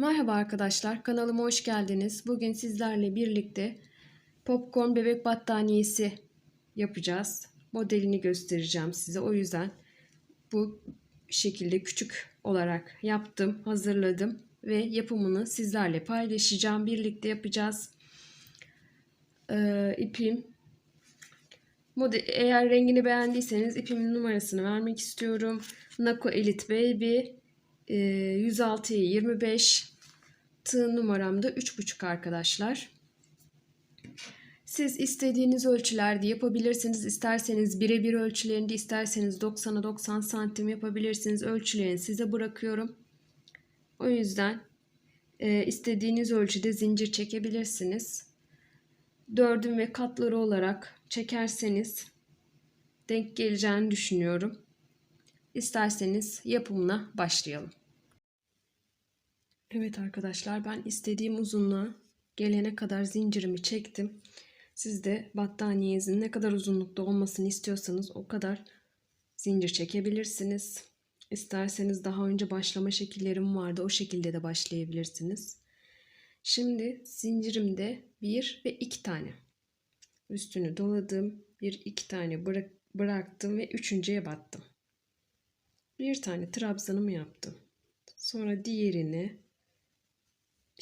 Merhaba arkadaşlar, kanalıma hoş geldiniz. Bugün sizlerle birlikte popcorn bebek battaniyesi yapacağız. Modelini göstereceğim size. O yüzden bu şekilde küçük olarak yaptım, hazırladım ve yapımını sizlerle paylaşacağım. Birlikte yapacağız. Ee, ipim Model, eğer rengini beğendiyseniz ipimin numarasını vermek istiyorum. Nako Elite Baby 106'ya 25 tığ numaram da 3,5 arkadaşlar. Siz istediğiniz ölçülerde yapabilirsiniz. İsterseniz birebir ölçülerinde isterseniz 90'a 90 santim yapabilirsiniz. Ölçülerini size bırakıyorum. O yüzden e, istediğiniz ölçüde zincir çekebilirsiniz. Dördün ve katları olarak çekerseniz denk geleceğini düşünüyorum. İsterseniz yapımına başlayalım. Evet arkadaşlar ben istediğim uzunluğa gelene kadar zincirimi çektim. Siz de battaniyenizin ne kadar uzunlukta olmasını istiyorsanız o kadar zincir çekebilirsiniz. İsterseniz daha önce başlama şekillerim vardı. O şekilde de başlayabilirsiniz. Şimdi zincirimde bir ve iki tane üstünü doladım. Bir iki tane bırak, bıraktım ve üçüncüye battım. Bir tane trabzanımı yaptım. Sonra diğerini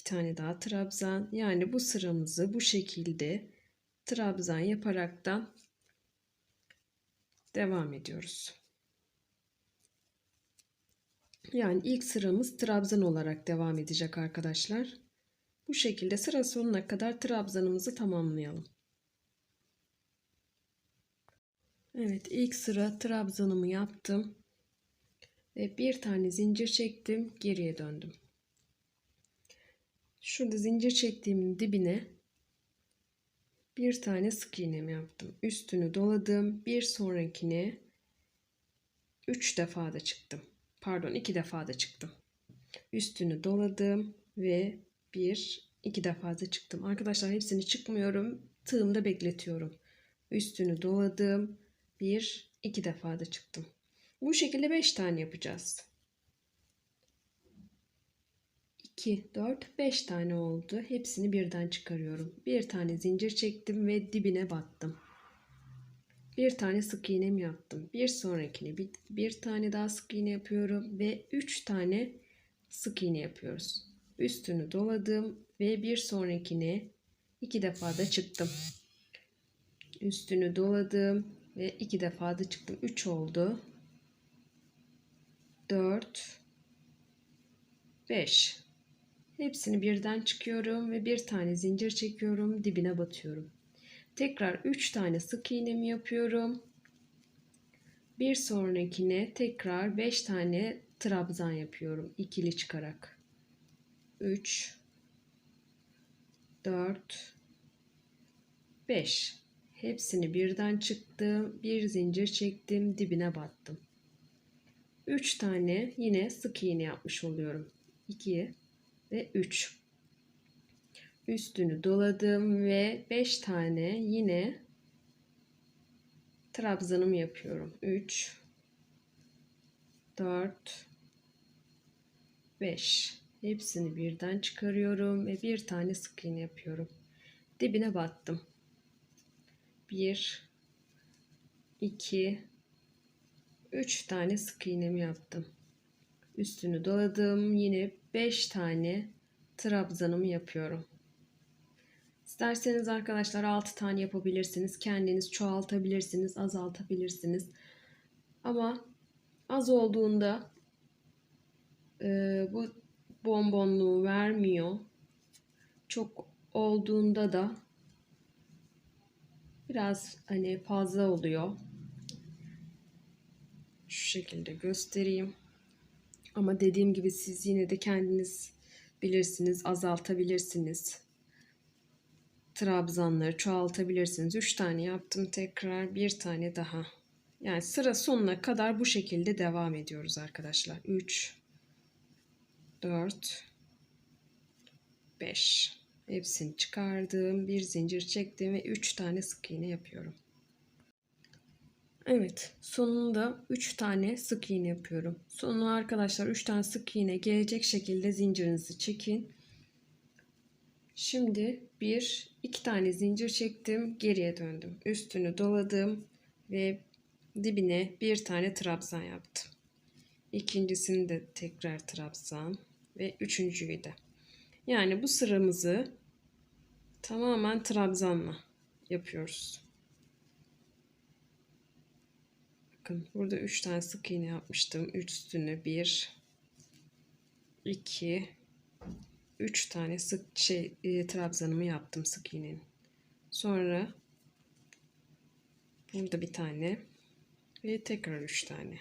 tane daha trabzan. Yani bu sıramızı bu şekilde trabzan yaparaktan devam ediyoruz. Yani ilk sıramız trabzan olarak devam edecek arkadaşlar. Bu şekilde sıra sonuna kadar trabzanımızı tamamlayalım. Evet ilk sıra trabzanımı yaptım. Ve bir tane zincir çektim. Geriye döndüm. Şurada zincir çektiğimin dibine bir tane sık iğnemi yaptım. Üstünü doladım. Bir sonrakine 3 defa da çıktım. Pardon 2 defa da çıktım. Üstünü doladım ve bir iki defa da çıktım. Arkadaşlar hepsini çıkmıyorum. Tığımda bekletiyorum. Üstünü doladım. Bir iki defa da çıktım. Bu şekilde 5 tane yapacağız. 2, 4, 5 tane oldu. Hepsini birden çıkarıyorum. Bir tane zincir çektim ve dibine battım. Bir tane sık iğnem yaptım. Bir sonrakine bir, bir tane daha sık iğne yapıyorum ve 3 tane sık iğne yapıyoruz. Üstünü doladım ve bir sonrakine iki defa da çıktım. Üstünü doladım ve iki defa da çıktım. 3 oldu. 4 5 Hepsini birden çıkıyorum ve bir tane zincir çekiyorum, dibine batıyorum. Tekrar 3 tane sık iğnemi yapıyorum. Bir sonrakine tekrar 5 tane trabzan yapıyorum ikili çıkarak. 3 4 5 Hepsini birden çıktım. Bir zincir çektim. Dibine battım. 3 tane yine sık iğne yapmış oluyorum. 2 ve 3. Üstünü doladım ve 5 tane yine trabzanımı yapıyorum. 3 4 5 Hepsini birden çıkarıyorum ve bir tane sık iğne yapıyorum. Dibine battım. 1 2 3 tane sık iğnemi yaptım. Üstünü doladım. Yine 5 tane trabzanımı yapıyorum. İsterseniz arkadaşlar 6 tane yapabilirsiniz. Kendiniz çoğaltabilirsiniz, azaltabilirsiniz. Ama az olduğunda e, bu bonbonluğu vermiyor. Çok olduğunda da biraz hani fazla oluyor. Şu şekilde göstereyim. Ama dediğim gibi siz yine de kendiniz bilirsiniz, azaltabilirsiniz. Trabzanları çoğaltabilirsiniz. 3 tane yaptım tekrar bir tane daha. Yani sıra sonuna kadar bu şekilde devam ediyoruz arkadaşlar. 3 4 5 Hepsini çıkardım. Bir zincir çektim ve 3 tane sık iğne yapıyorum. Evet, sonunda 3 tane sık iğne yapıyorum. Sonuna arkadaşlar 3 tane sık iğne gelecek şekilde zincirinizi çekin. Şimdi bir, iki tane zincir çektim, geriye döndüm. Üstünü doladım ve dibine bir tane trabzan yaptım. İkincisini de tekrar trabzan ve üçüncüyü de. Yani bu sıramızı tamamen trabzanla yapıyoruz. Bakın burada 3 tane sık iğne yapmıştım. Üstüne 1 2 3 tane sık şey e, trabzanımı yaptım sık iğnenin. Sonra burada bir tane ve tekrar 3 tane.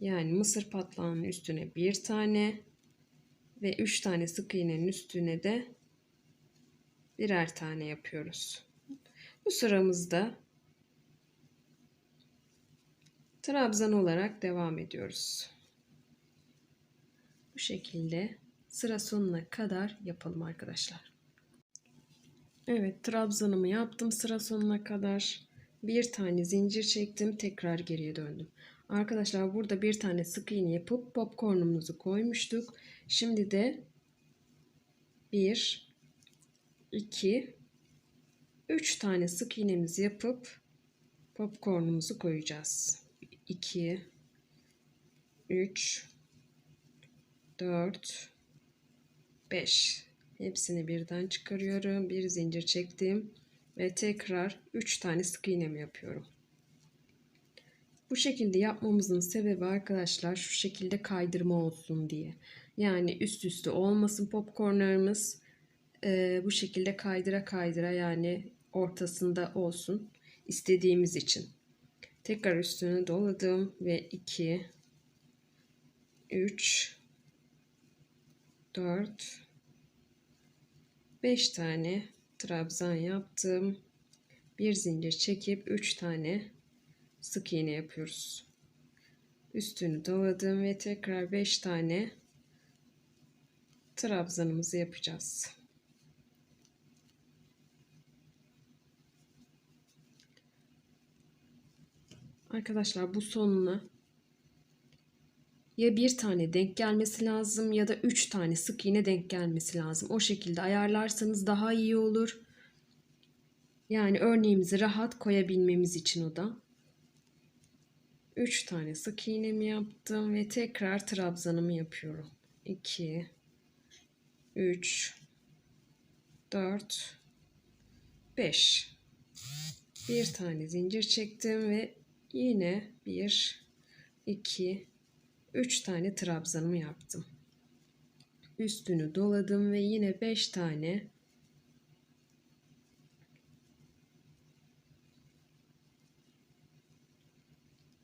Yani mısır patlağının üstüne bir tane ve 3 tane sık iğnenin üstüne de birer tane yapıyoruz. Bu sıramızda trabzan olarak devam ediyoruz. Bu şekilde sıra sonuna kadar yapalım arkadaşlar. Evet trabzanımı yaptım sıra sonuna kadar. Bir tane zincir çektim tekrar geriye döndüm. Arkadaşlar burada bir tane sık iğne yapıp popcornumuzu koymuştuk. Şimdi de 1 2 3 tane sık iğnemizi yapıp popcornumuzu koyacağız. 2 3 4 5 hepsini birden çıkarıyorum. Bir zincir çektim ve tekrar 3 tane sık iğnemi yapıyorum. Bu şekilde yapmamızın sebebi arkadaşlar şu şekilde kaydırma olsun diye. Yani üst üste olmasın popcornlarımız. Ee, bu şekilde kaydıra kaydıra yani ortasında olsun istediğimiz için. Tekrar üstünü doladım ve 2 3 4 5 tane trabzan yaptım. Bir zincir çekip 3 tane sık iğne yapıyoruz. Üstünü doladım ve tekrar 5 tane trabzanımızı yapacağız. Arkadaşlar bu sonuna ya bir tane denk gelmesi lazım ya da üç tane sık iğne denk gelmesi lazım. O şekilde ayarlarsanız daha iyi olur. Yani örneğimizi rahat koyabilmemiz için o da. 3 tane sık iğnemi yaptım ve tekrar trabzanımı yapıyorum. 2 3 4 5 bir tane zincir çektim ve yine 1 2 3 tane trabzanımı yaptım. Üstünü doladım ve yine 5 tane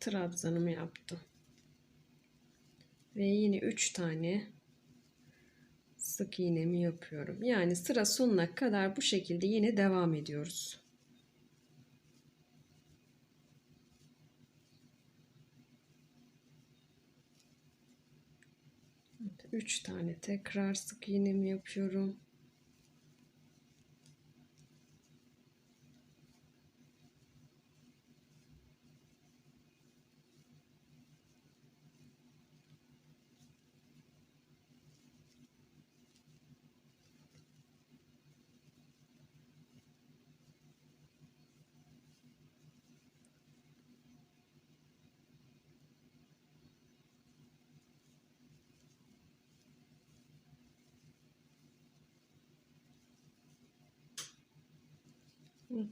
trabzanımı yaptım. Ve yine 3 tane sık iğnemi yapıyorum. Yani sıra sonuna kadar bu şekilde yine devam ediyoruz. 3 tane tekrar sık iğnemi yapıyorum.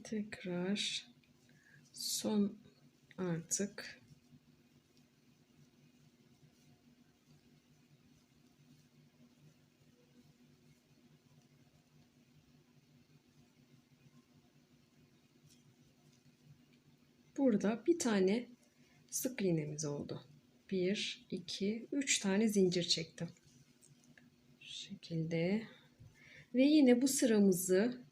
Tekrar son artık burada bir tane sık iğnemiz oldu. 1 2 3 tane zincir çektim. Şu şekilde ve yine bu sıramızı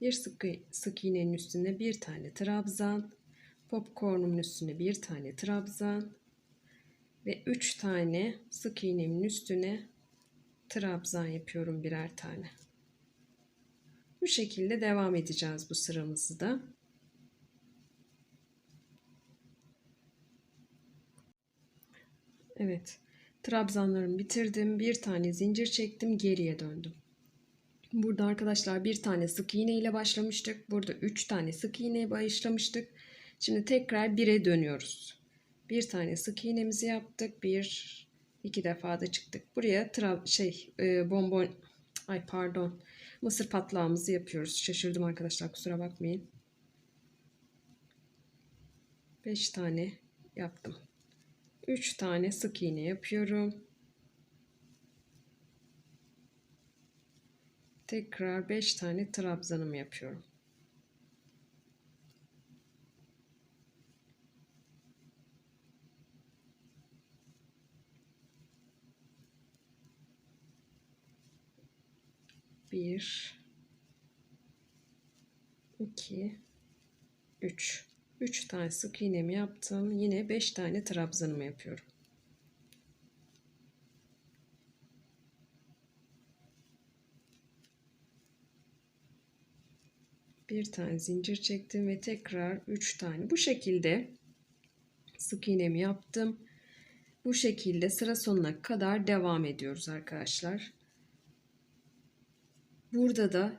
bir sık, sık iğnenin üstüne bir tane trabzan, popcornumun üstüne bir tane trabzan ve üç tane sık iğnemin üstüne trabzan yapıyorum birer tane. Bu şekilde devam edeceğiz bu sıramızı da. Evet. Trabzanlarımı bitirdim. Bir tane zincir çektim. Geriye döndüm. Burada arkadaşlar bir tane sık iğne ile başlamıştık. Burada üç tane sık iğne başlamıştık. Şimdi tekrar 1'e dönüyoruz. Bir tane sık iğnemizi yaptık. Bir, iki defa da çıktık. Buraya tra şey e, bonbon ay pardon mısır patlağımızı yapıyoruz. Şaşırdım arkadaşlar kusura bakmayın. 5 tane yaptım. 3 tane sık iğne yapıyorum. Tekrar 5 tane trabzanım yapıyorum. Bir, iki, üç. Üç tane sık iğnemi yaptım. Yine beş tane trabzanımı yapıyorum. Bir tane zincir çektim ve tekrar üç tane. Bu şekilde sık iğnemi yaptım. Bu şekilde sıra sonuna kadar devam ediyoruz arkadaşlar. Burada da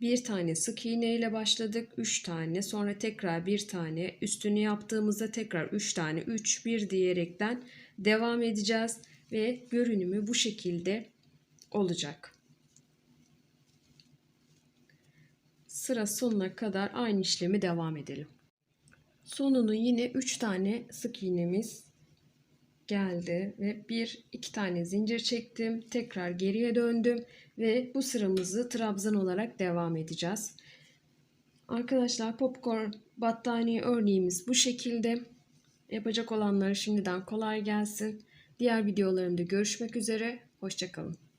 bir tane sık iğne ile başladık. 3 tane sonra tekrar bir tane üstünü yaptığımızda tekrar 3 tane 3 1 diyerekten devam edeceğiz ve görünümü bu şekilde olacak. Sıra sonuna kadar aynı işlemi devam edelim. Sonunu yine 3 tane sık iğnemiz geldi ve bir iki tane zincir çektim. Tekrar geriye döndüm ve bu sıramızı trabzan olarak devam edeceğiz. Arkadaşlar popcorn battaniye örneğimiz bu şekilde. Yapacak olanlara şimdiden kolay gelsin. Diğer videolarımda görüşmek üzere. Hoşçakalın.